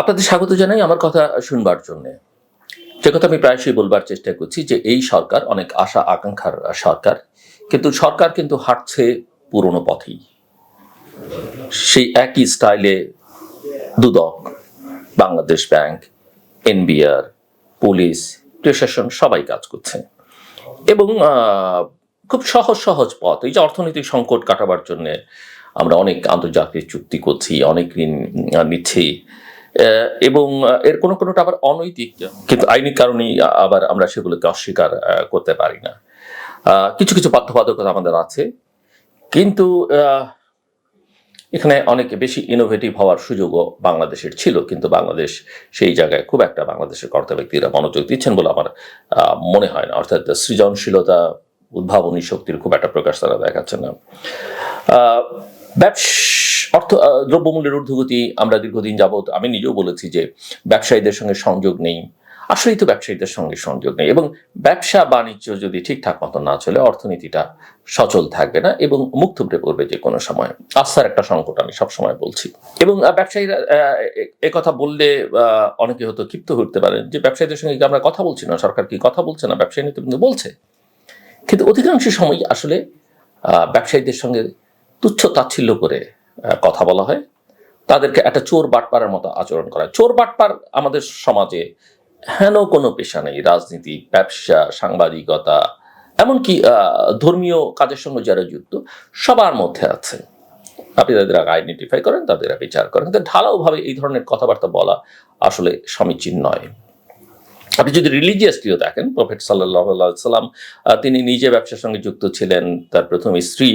আপনাদের স্বাগত জানাই আমার কথা শুনবার জন্য। যে কথা আমি প্রায়শই বলবার চেষ্টা করছি যে এই সরকার অনেক আশা আকাঙ্ক্ষার সরকার, কিন্তু সরকার কিন্তু হাঁটছে পুরনো পথেই। সেই একই স্টাইলে Dudok, Bangladesh bank, NBR, police, প্রশাসন সবাই কাজ করছে। এবং খুব সহজ সহজ পথ। এই যে অর্থনৈতিক সংকট কাটাবার জন্য আমরা অনেক আন্তর্জাতিক চুক্তি করছি, অনেক ঋণ নিচ্ছি। এবং এর কোনো কোনোটা আবার অনৈতিক, কিন্তু আইনি কারণেই আবার আমরা সেগুলোকে অস্বীকার করতে পারি না। কিছু কিছু বাধ্যবাধকতা আমাদের আছে, কিন্তু এখানে অনেক বেশি ইনোভেটিভ হওয়ার সুযোগও বাংলাদেশের ছিল, কিন্তু বাংলাদেশ সেই জায়গায় খুব একটা বাংলাদেশের কর্তা ব্যক্তিরা মনোযোগ দিচ্ছেন বলে আমার মনে হয় না। অর্থাৎ সৃজনশীলতা, উদ্ভাবনী শক্তির খুব একটা প্রকাশ তারা দেখাচ্ছে না। ব্যবস অর্থ দ্রব্যমূল্যের ঊর্ধ্বগতি আমরা দীর্ঘদিন যাবৎ, আমি নিজেও বলেছি যে ব্যবসায়ীদের সঙ্গে সংযোগ নেই। আসলেই তো ব্যবসায়ীদের সঙ্গে সংযোগ নেই এবং ব্যবসা বাণিজ্য যদি ঠিকঠাক মতো না চলে, অর্থনীতিটা সচল থাকবে না এবং মুখ থুবড়ে পড়বে যে কোনো সময়। আস্থার একটা সংকট আমি সবসময় বলছি। এবং ব্যবসায়ীরা কথা বললে অনেকে হয়তো ক্ষিপ্ত হতে পারেন যে ব্যবসায়ীদের সঙ্গে আমরা কথা বলছি না? সরকার কি কথা বলছে না? ব্যবসায়ী নীতি কিন্তু বলছে? কিন্তু অধিকাংশ সময় আসলে ব্যবসায়ীদের সঙ্গে তুচ্ছ তাচ্ছিল্য করে কথা বলা হয়। তাদেরকে একটা চোর বাটপারের মতো আচরণ করা। চোর বাটপার আমাদের সমাজে হেন কোনো পেশা নেই। রাজনীতি, ব্যবসা, সাংবাদিকতা, এমনকি ধর্মীয় কাজের সঙ্গে যারা যুক্ত, সবার মধ্যে আছে। আপনি তাদের আইডেন্টিফাই করেন, তাদের বিচার করেন। কিন্তু ঢালাওভাবে এই ধরনের কথাবার্তা বলা আসলে সমীচীন নয়। আপনি যদি রিলিজিয়াসলিও দেখেন প্রফেট সাল্লাহ সাল্লাম তিনি নিজে ব্যবসার সঙ্গে যুক্ত ছিলেন, তার প্রথম স্ত্রী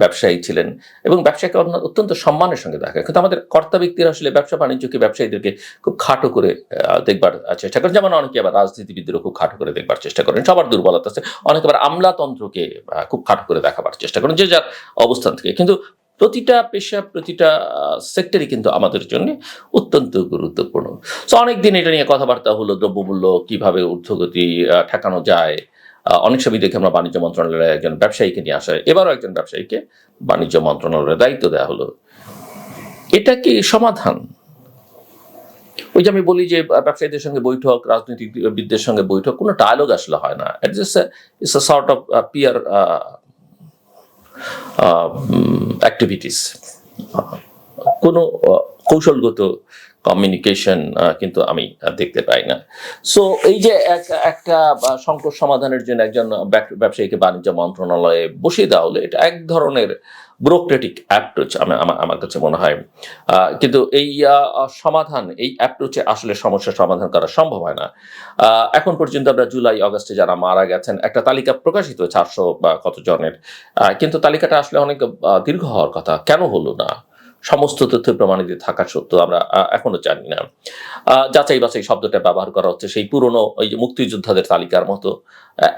ব্যবসায়ী ছিলেন এবং ব্যবসাকে অত্যন্ত সম্মানের সঙ্গে দেখা কিন্তু আমাদের কর্তা ব্যক্তিরা আসলে ব্যবসা বাণিজ্যকে ব্যবসায়ীদেরকে খুব খাটো করে দেখবার চেষ্টা করেন। যেমন অনেকে আবার রাজনীতিবিদদেরও খুব খাটো করে দেখবার চেষ্টা করেন। সবার দুর্বলতা আছে। অনেকে আবার আমলাতন্ত্রকে খুব খাটো করে দেখাবার চেষ্টা করেন যে যার অবস্থান থেকে। কিন্তু প্রতিটা পেশা, প্রতিটা সেক্টরই কিন্তু আমাদের জন্য অত্যন্ত গুরুত্বপূর্ণ। তো অনেকদিন এটা নিয়ে কথাবার্তা হলো, দ্রব্যমূল্য কীভাবে ঊর্ধ্বগতি ঠেকানো যায়। অনেক সময় দেখে আমরা বাণিজ্য মন্ত্রণালয়ে একজন ব্যবসায়ীকে নিয়ে আসা হয়। এবারও একজন ব্যবসায়ীকে বাণিজ্য মন্ত্রণালয়ের দায়িত্ব দেওয়া হলো। এটা কি সমাধান? ওই যে আমি বলি যে ব্যবসায়ীদের সঙ্গে বৈঠক রাজনৈতিক রাজনীতিবিদদের সঙ্গে বৈঠক, কোনো ডায়লগ আসলে হয় না। It's a sort of peer activities কোনো কৌশলগত কমিউনিকেশন কিন্তু আমি দেখতে পাই না। সো এই যে একটা সংকট সমাধানের জন্য একজন ব্যবসায়ীকে বাণিজ্য মন্ত্রণালয়ে বসিয়ে দেওয়া হলো এটা এক ধরনের ব্রোক্রেটিক অ্যাপ্রোচ আমার কাছে মনে হয়। কিন্তু এই সমাধান এই অ্যাপ্রোচে আসলে সমস্যার সমাধান করা সম্ভব হয় না। এখন পর্যন্ত আমরা জুলাই অগস্টে যারা মারা গেছেন একটা তালিকা প্রকাশিত চারশো বা কত জনের। আহ, কিন্তু তালিকাটা আসলে অনেক দীর্ঘ হওয়ার কথা। কেন হলো না? সমস্ত তথ্য প্রমাণিত থাকা সত্ত্বেও আমরা এখনও জানি না। যাচাই বাছাই শব্দটা ব্যবহার করা হচ্ছে সেই পুরনো ওই যে মুক্তিযোদ্ধাদের তালিকার মতো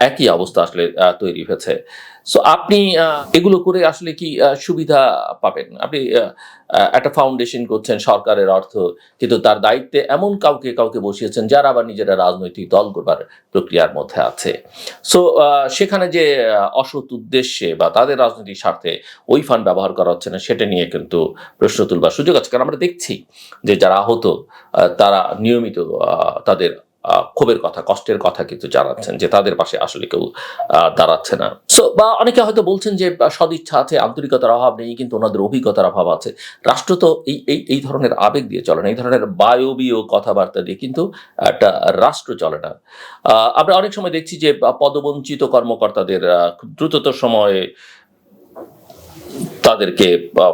একই অবস্থা আসলে তৈরি হয়েছে। সো আপনি এগুলো করে আসলে কি সুবিধা পাবেন? আপনি একটা ফাউন্ডেশন করছেন সরকারের অর্থ, কিন্তু তার দায়িত্বে এমন কাউকে কাউকে বসিয়েছেন যারা আবার নিজেরা রাজনৈতিক দল করবার প্রক্রিয়ার মধ্যে আছে। সো সেখানে যে অসৎ উদ্দেশ্যে বা তাদের রাজনৈতিক স্বার্থে ওই ফান্ড ব্যবহার করা হচ্ছে না, সেটা নিয়ে কিন্তু প্রশ্ন তুলবার সুযোগ আছে। কারণ আমরা দেখছি যে যারা আহত তারা নিয়মিত তাদের ক্ষোভের কথা, কষ্টের কথা কিন্তু জানাচ্ছেন যে তাদের পাশে আসলে কেউ দাঁড়াচ্ছে না। সো বা অনেকে হয়তো বলছেন যে সদিচ্ছা আছে, আন্তরিকতার অভাব নেই, কিন্তু ওনাদের অভিজ্ঞতার অভাব আছে। রাষ্ট্র তো এই এই এই ধরনের আবেগ দিয়ে চলে না, এই ধরনের বায়বীয় কথাবার্তা দিয়ে কিন্তু একটা রাষ্ট্র চলে না। আমরা অনেক সময় দেখছি যে পদবঞ্চিত কর্মকর্তাদের দ্রুততর সময়ে তাদেরকে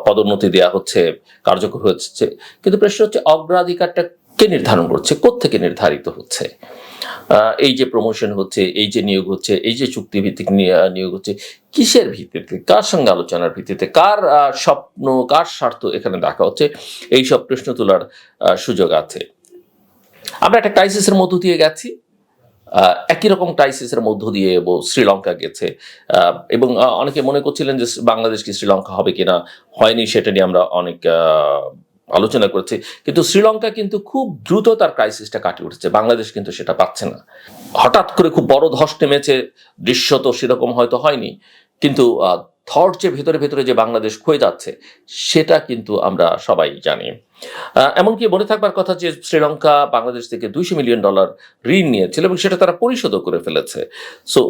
পদোন্নতি দেওয়া হচ্ছে, কার্যকর হচ্ছে। কিন্তু প্রশ্ন হচ্ছে, অগ্রাধিকারটা কে নির্ধারণ করছে? থেকে নির্ধারিত হচ্ছে? এই যে প্রমোশন হচ্ছে, এই যে নিয়োগ হচ্ছে, এই যে চুক্তিভিত্তিক নিয়োগ হচ্ছে, কিসের ভিত্তিতে? কার সঙ্গে আলোচনার ভিত্তিতে? কার স্বপ্ন, কার স্বার্থ এখানে দেখা হচ্ছে? এই সব প্রশ্ন তোলার সুযোগ আছে। আমরা একটা ক্রাইসিসের মধ্য দিয়ে গেছি। একই রকম ক্রাইসিসের মধ্য দিয়ে শ্রীলঙ্কা গেছে। এবং অনেকে মনে করছিলেন যে বাংলাদেশ কি শ্রীলঙ্কা হবে কিনা, হয়নি সেটা নিয়ে আমরা অনেক আলোচনা করেছি। কিন্তু শ্রীলঙ্কা কিন্তু খুব দ্রুত তার ক্রাইসিসটা কাটিয়ে উঠেছে। বাংলাদেশ কিন্তু সেটা পাচ্ছে না। হঠাৎ করে খুব বড় ধস নেমেছে দৃশ্য তো সেরকম হয়তো হয়নি। কিন্তু থট যে ভেতরে ভেতরে যে বাংলাদেশ ক্ষয়ে যাচ্ছে, সেটা কিন্তু আমরা সবাই জানি। এমনকি মনে থাকবার কথা যে শ্রীলঙ্কা বাংলাদেশ থেকে দুইশো মিলিয়ন ডলার ঋণ নিয়েছিল এবং সেটা তারা পরিশোধও করে ফেলেছে। সো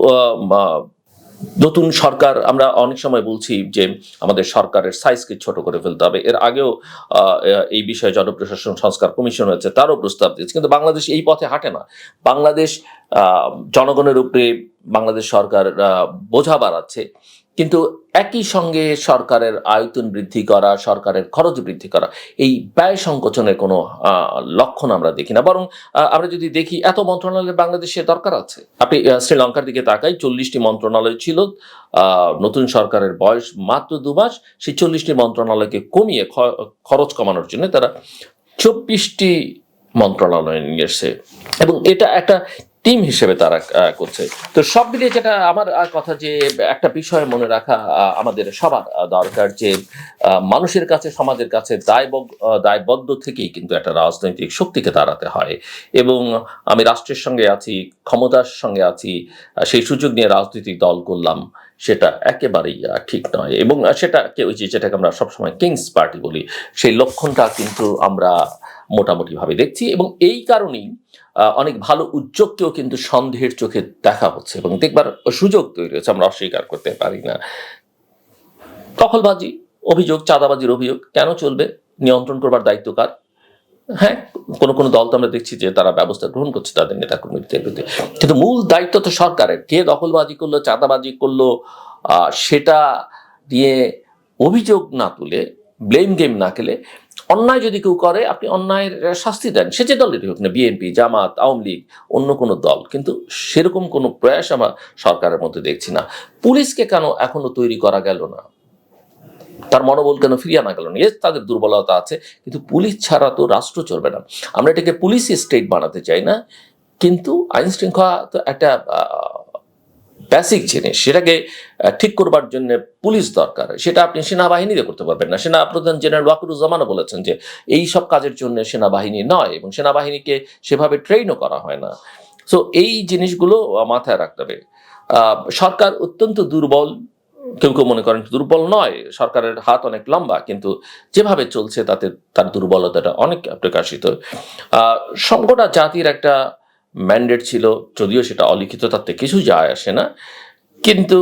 নতুন সরকার, আমরা অনেক সময় বলছি যে আমাদের সরকারের সাইজকে ছোট করে ফেলতে হবে। এর আগেও এই বিষয়ে জনপ্রশাসন সংস্কার কমিশন হয়েছে তারও প্রস্তাব দিয়েছে। কিন্তু বাংলাদেশ এই পথে হাঁটে না। বাংলাদেশ জনগণের উপরে বাংলাদেশ সরকার বোঝা বাড়াচ্ছে। কিন্তু একই সঙ্গে সরকারের আয়তন বৃদ্ধি করা, সরকারের খরচ বৃদ্ধি করা, এই ব্যয় সংকোচনের কোনো লক্ষণ আমরা দেখি না। বরং আমরা যদি দেখি, এত মন্ত্রণালয় বাংলাদেশে দরকার আছে? আপনি শ্রীলঙ্কার দিকে তাকাই, চল্লিশটি মন্ত্রণালয় ছিল নতুন সরকারের বয়স মাত্র দু মাস, সেই চল্লিশটি মন্ত্রণালয়কে কমিয়ে খরচ কমানোর জন্য তারা চব্বিশটি মন্ত্রণালয় নিয়ে এবং এটা একটা টিম হিসেবে তারা করছে। তো সব মিলিয়ে যেটা আমার কথা যে একটা বিষয় মনে রাখা আমাদের সবার দরকার যে মানুষের কাছে, সমাজের কাছে দায়বদ্ধ দায়বদ্ধ থেকেই কিন্তু একটা রাজনৈতিক শক্তিকে দাঁড়াতে হয়। এবং আমি রাষ্ট্রের সঙ্গে আছি, ক্ষমতার সঙ্গে আছি সেই সুযোগ নিয়ে রাজনৈতিক দল করলাম। সেটা একেবারেই ঠিক নয়। এবং ওই যে যেটাকে আমরা সবসময় কিংস পার্টি বলি, সেই লক্ষণটা কিন্তু আমরা মোটামুটিভাবে দেখছি এবং এই কারণেই অনেক ভালো উদ্যোগকেও কিন্তু সন্দেহের চোখে দেখা হচ্ছে এবং দেখবার সুযোগ তৈরি হচ্ছে আমরা অস্বীকার করতে পারি না। দখলবাজি অভিযোগ, চাঁদাবাজির অভিযোগ, কেন চলবে? নিয়ন্ত্রণ করবার দায়িত্ব কার? হ্যাঁ কোনো কোনো দল তো আমরা দেখছি যে তারা ব্যবস্থা গ্রহণ করছে তাদের নেতাকর্মীদের বিরুদ্ধে। কিন্তু মূল দায়িত্ব তো সরকারের। কে দখলবাজি করল, চাঁদাবাজি করল সেটা দিয়ে অভিযোগ না তুলে ব্লেম গেম না খেলে অন্যায় যদি কেউ করে, আপনি অন্যায়ের শাস্তি দেন। সে যে দলেরই হোক না বিএনপি জামাত, আওয়ামী লীগ, অন্য কোনো দল। কিন্তু সেরকম কোনো প্রয়াস আমরা সরকারের মধ্যে দেখছি না। পুলিশকে কেন এখনও তৈরি করা গেল না? তার মনোবল কেন ফিরিয়ে আনা গেল না? এস তাদের দুর্বলতা আছে, কিন্তু পুলিশ ছাড়া তো রাষ্ট্র চলবে না। আমরা এটাকে পুলিশ স্টেট বানাতে চাই না, কিন্তু আইন শৃঙ্খলা তো একটা বেসিক জিনিস। সেটাকে ঠিক করবার জন্য পুলিশ দরকার। সেটা আপনি সেনাবাহিনীতে করতে পারবেন না। সেনা প্রধান জেনারেল ওয়াকুরুজ্জামানও বলেছেন যে, এই সব কাজের জন্য সেনাবাহিনী নয়, এবং সেনাবাহিনীকে সেভাবে ট্রেনও করা হয় না। সো এই জিনিসগুলো মাথায় রাখতে হবে। সরকার অত্যন্ত দুর্বল কেউ কেউ মনে করেন দুর্বল নয়, সরকারের হাত অনেক লম্বা, কিন্তু যেভাবে চলছে তাতে তার দুর্বলতাটা অনেক প্রকাশিত। সবকটা জাতির একটা ম্যান্ডেট ছিল, যদিও সেটা অলিখিত তাতে কিছু যায় আসে না। কিন্তু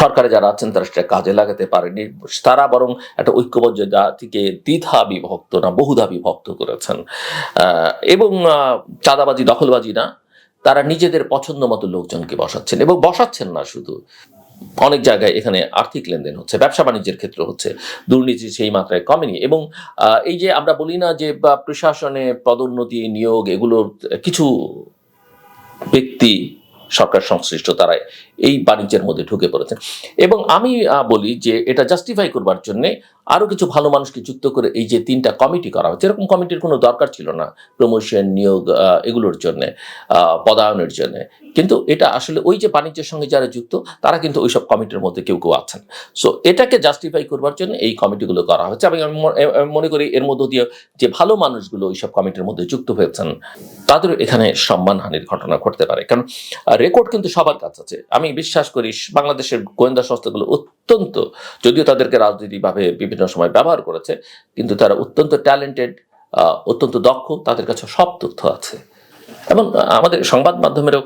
সরকারে যারা আছেন, তারা সেটা কাজে লাগাতে পারেনি। তারা বরং একটা ঐক্যবদ্ধ জাতিকে দ্বিধা বিভক্ত না, বহুধা বিভক্ত করেছেন। এবং চাঁদাবাজি, দখলবাজি না। তারা নিজেদের পছন্দ মতো লোকজনকে বসাচ্ছেন এবং বসাচ্ছেন না শুধু। অনেক জায়গায় এখানে আর্থিক লেনদেন হচ্ছে, ব্যবসা বাণিজ্যের ক্ষেত্রে হচ্ছে, দুর্নীতি সেই মাত্রায় কমেনি এবং এই যে আমরা বলি না যে, বা প্রশাসনে পদোন্নতি, নিয়োগ এগুলোর কিছু ব্যক্তি সরকার সংশ্লিষ্ট তারা এই বাণিজ্যের মধ্যে ঢুকে পড়েছেন এবং আমি বলি যে এটা জাস্টিফাই করবার জন্য আরও কিছু ভালো মানুষকে যুক্ত করে এই যে তিনটা কমিটি করা হচ্ছে এরকম কমিটির কোনো দরকার ছিল না প্রমোশন নিয়োগ এগুলোর জন্য পদায়নের জন্য। কিন্তু এটা আসলে ওই যে বাণিজ্যের সঙ্গে যারা যুক্ত, তারা কিন্তু ওইসব কমিটির মধ্যে কেউ কেউ আছেন। সো এটাকে জাস্টিফাই করবার জন্য এই কমিটিগুলো করা এবং আমি মনে করি এর মধ্য দিয়ে যে ভালো মানুষগুলো ওইসব কমিটির মধ্যে যুক্ত হয়েছেন, তাদেরও এখানে সম্মানহানির ঘটনা ঘটতে পারে। কারণ রেকর্ড কিন্তু সবার কাছে আছে। আমি বিশ্বাস করি বাংলাদেশের গোয়েন্দা সংস্থাগুলো অত্যন্ত, যদিও তাদেরকে রাজনৈতিকভাবে বিভিন্ন সময় ব্যবহার করেছে, কিন্তু তারা অত্যন্ত ট্যালেন্টেড অত্যন্ত দক্ষ, তাদের কাছে সব তথ্য আছে। এবং আমাদের সংবাদ মাধ্যমেরও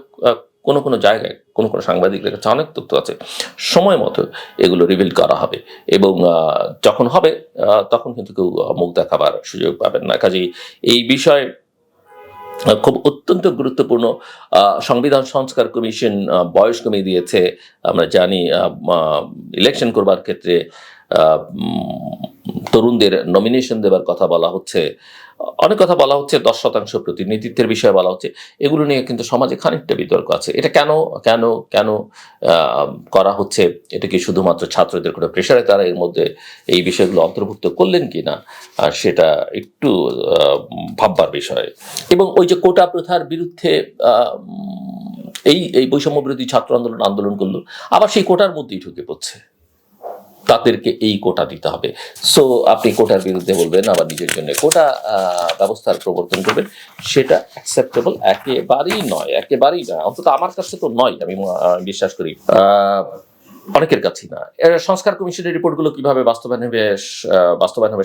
কোনো কোনো জায়গায়, কোনো কোনো সাংবাদিকদের কাছে অনেক তথ্য আছে। সময় মতো এগুলো রিভিল করা হবে। এবং যখন হবে তখন কিন্তু কেউ মুখ দেখাবার সুযোগ পাবেন না। কাজেই এই বিষয়ে খুব অত্যন্ত গুরুত্বপূর্ণ সংবিধান সংস্কার কমিশন বয়স কমিয়ে দিয়েছে। আমরা জানি ইলেকশন করবার ক্ষেত্রে তরুণদের নমিনেশন দেবার কথা বলা হচ্ছে। অনেক কথা বলা হচ্ছে, দশ শতাংশ প্রতিনিধিত্বের বিষয়ে বলা হচ্ছে। এগুলো নিয়ে কিন্তু সমাজে খানিকটা বিতর্ক আছে। এটা কেন কেন কেন করা হচ্ছে? এটা কি শুধুমাত্র ছাত্রদের কোনো প্রেশারে তারা এর মধ্যে এই বিষয়গুলো অন্তর্ভুক্ত করলেন কি না সেটা একটু ভাববার বিষয়। এবং ওই যে কোটা প্রথার বিরুদ্ধে এই এই বৈষম্য বিরোধী ছাত্র আন্দোলন আন্দোলন করল, আবার সেই কোটার মধ্যেই ঢুকে পড়ছে। তাদেরকে এই কোটা দিতে হবে। সো আপনি কোটার বিরুদ্ধে বলবেন, আবার নিজের জন্য কোটা ব্যবস্থার প্রবর্তন করবেন, সেটা অ্যাকসেপ্টেবল একেবারেই নয় একেবারেই নয় অন্তত আমার কাছে তো নয়, আমি বিশ্বাস করি। অনেকের কাছেই না। এর সংস্কার কমিশনের রিপোর্টগুলো কীভাবে বাস্তবায়ন হবে বাস্তবায়ন হবে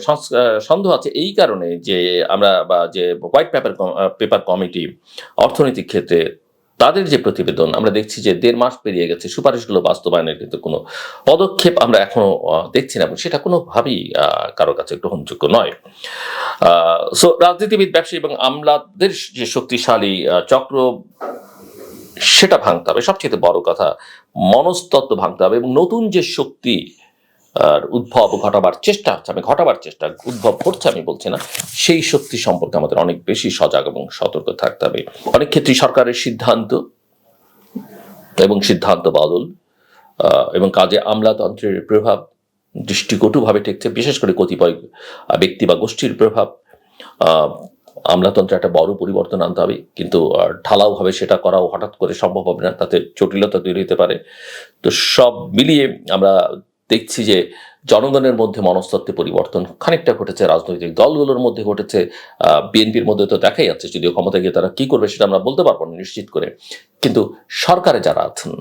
সন্দেহ আছে এই কারণে যে আমরা বা যে হোয়াইট পেপার পেপার কমিটি অর্থনৈতিক ক্ষেত্রে তাদের যে প্রতিবেদন, আমরা দেখছি যে দেড় মাস পেরিয়ে গেছে, সুপারিশগুলো বাস্তবায়নের কিন্তু কোনো পদক্ষেপ আমরা এখনও দেখছি না এবং সেটা কোনোভাবেই কারোর কাছে গ্রহণযোগ্য নয়। সো রাজনীতিবিদ, ব্যবসায়ী এবং আমলাদের যে শক্তিশালী চক্র, সেটা ভাঙতে হবে। সবচেয়ে বড় কথা, মনস্তত্ত্ব ভাঙতে হবে এবং নতুন যে শক্তি আর উদ্ভব ঘটাবার চেষ্টা হচ্ছে, আমি ঘটাবার চেষ্টা, উদ্ভব ঘটছে আমি বলছি না। সেই শক্তি সম্পর্কে আমাদের অনেক বেশি সজাগ এবং সতর্ক থাকতে হবে। অনেক ক্ষেত্রেই সরকারের সিদ্ধান্ত এবং সিদ্ধান্ত বদল এবং কাজে আমলাতন্ত্রের প্রভাব দৃষ্টিকটুভাবে ঠেকছে, বিশেষ করে কতিপয় ব্যক্তি বা গোষ্ঠীর প্রভাব। আমলাতন্ত্রে একটা বড় পরিবর্তন আনতে হবে, কিন্তু ঢালাওভাবে সেটা করাও হঠাৎ করে সম্ভব হবে না, তাতে জটিলতা তৈরি হতে পারে। তো সব মিলিয়ে আমরা দেখছি যে জনগণের মধ্যে মনস্তত্ত্বে পরিবর্তন খানিকটা ঘটেছে, রাজনৈতিক দলগুলোর মধ্যে ঘটেছে বিএনপির মধ্যে তো দেখাই যাচ্ছে, যদিও ক্ষমতা গিয়ে তারা কি করবে সেটা আমরা বলতে পারব না নিশ্চিত করে। কিন্তু সরকারে যারা আছেন,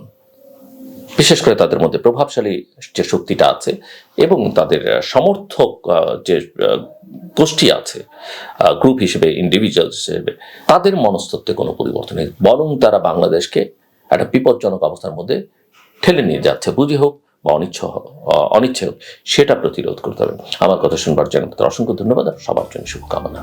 বিশেষ করে তাদের মধ্যে প্রভাবশালী যে শক্তিটা আছে এবং তাদের সমর্থক যে গোষ্ঠী আছে গ্রুপ হিসেবে ইন্ডিভিজুয়াল হিসেবে, তাদের মনস্তত্ত্বে কোনো পরিবর্তন নেই। বরং তারা বাংলাদেশকে একটা বিপজ্জনক অবস্থার মধ্যে ঠেলে নিয়ে যাচ্ছে। বুঝে হোক বা অনিচ্ছ অনিচ্ছে সেটা প্রতিরোধ করতে হবে। আমার কথা শুনবার জন্য অসংখ্য ধন্যবাদ সবার জন্য শুভকামনা।